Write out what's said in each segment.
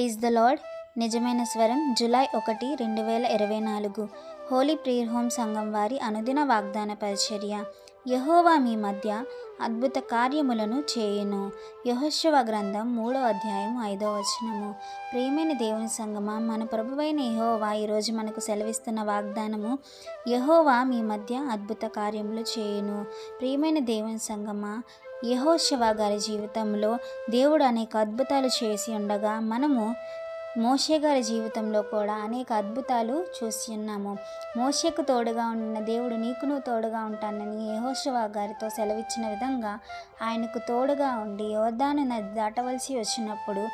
Is the lord. నిజమైన స్వరం July ఒకటి రెండు వేల ఇరవై నాలుగు. హోలీ ప్రియర్ హోమ్ సంఘం వారి అనుదిన వాగ్దాన పరిచర్య. యహోవా మీ మధ్య అద్భుత కార్యములను చేయును. యహోశివ గ్రంథం మూడో అధ్యాయం ఐదో వచనము. ప్రేమైన దేవుని సంగమ మన ప్రభువైన యహోవా ఈరోజు మనకు సెలవిస్తున్న వాగ్దానము యహోవా మీ మధ్య అద్భుత కార్యములు చేయును. ప్రియమైన దేవుని సంగమ యహోశివ గారి జీవితంలో దేవుడు అనేక అద్భుతాలు చేసి ఉండగా మనము మోషే గారి జీవితంలో కూడా అనేక అద్భుతాలు చూసి ఉన్నాము. మోషేకు తోడుగా ఉన్న దేవుడు నీకును తోడుగా ఉంటానని యెహోషువ గారితో సెలవిచ్చిన విధంగా ఆయనకు తోడుగా ఉండి యోర్దాను నది దాటవలసి వచ్చినప్పుడు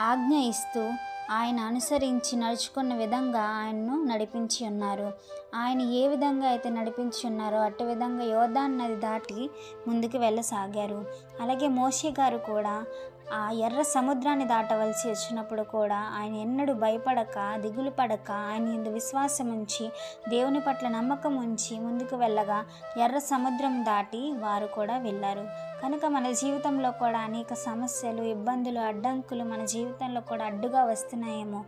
ఆజ్ఞ ఇస్తూ ఆయన అనుసరించి నడుచుకున్న విధంగా ఆయన్ను నడిపించి ఉన్నారు. ఆయన ఏ విధంగా అయితే నడిపించి ఉన్నారో అట్టి విధంగా యోధాన్ నది దాటి ముందుకు వెళ్ళసాగారు. అలాగే మోషే గారు కూడా ఆ ఎర్ర సముద్రాన్ని దాటవలసి వచ్చినప్పుడు కూడా ఆయన ఎన్నడూ భయపడక దిగులు పడక ఆయన ఇందు విశ్వాసం ఉంచి దేవుని పట్ల నమ్మకం ఉంచి ముందుకు వెళ్ళగా ఎర్ర సముద్రం దాటి వారు కూడా వెళ్ళారు. కనుక మన జీవితంలో కూడా అనేక సమస్యలు ఇబ్బందులు అడ్డంకులు మన జీవితంలో కూడా అడ్డుగా వస్తున్నాయేమో.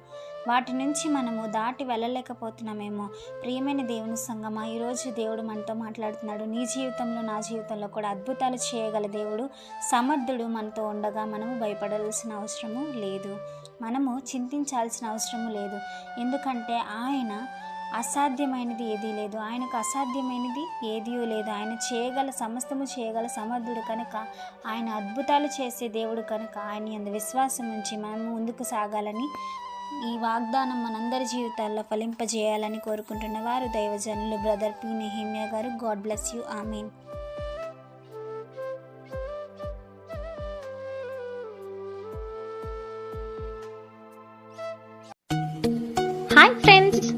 వాటి నుంచి మనము దాటి వెళ్ళలేకపోతున్నామేమో. ప్రియమైన దేవుని సంగమా ఈరోజు దేవుడు మనతో మాట్లాడుతున్నాడు. నీ జీవితంలో నా జీవితంలో కూడా అద్భుతాలు చేయగల దేవుడు సమర్థుడు మనతో ఉండగా మనము భయపడాల్సిన అవసరము లేదు. మనము చింతించాల్సిన అవసరము లేదు. ఎందుకంటే ఆయన అసాధ్యమైనది ఏదీ లేదు. ఆయనకు అసాధ్యమైనది ఏదీ లేదు. ఆయన చేయగల సమస్తము చేయగల సమర్థుడు కనుక ఆయన అద్భుతాలు చేసే దేవుడు కనుక ఆయన అందు విశ్వాసం ఉంచి మనం ముందుకు సాగాలని ఈ వాగ్దానం మనందరి జీవితాల్లో ఫలింపజేయాలని కోరుకుంటున్న వారు దైవజనులు బ్రదర్ పి. నెహిమ్యా గారు. God bless you. Amen. Hi friends.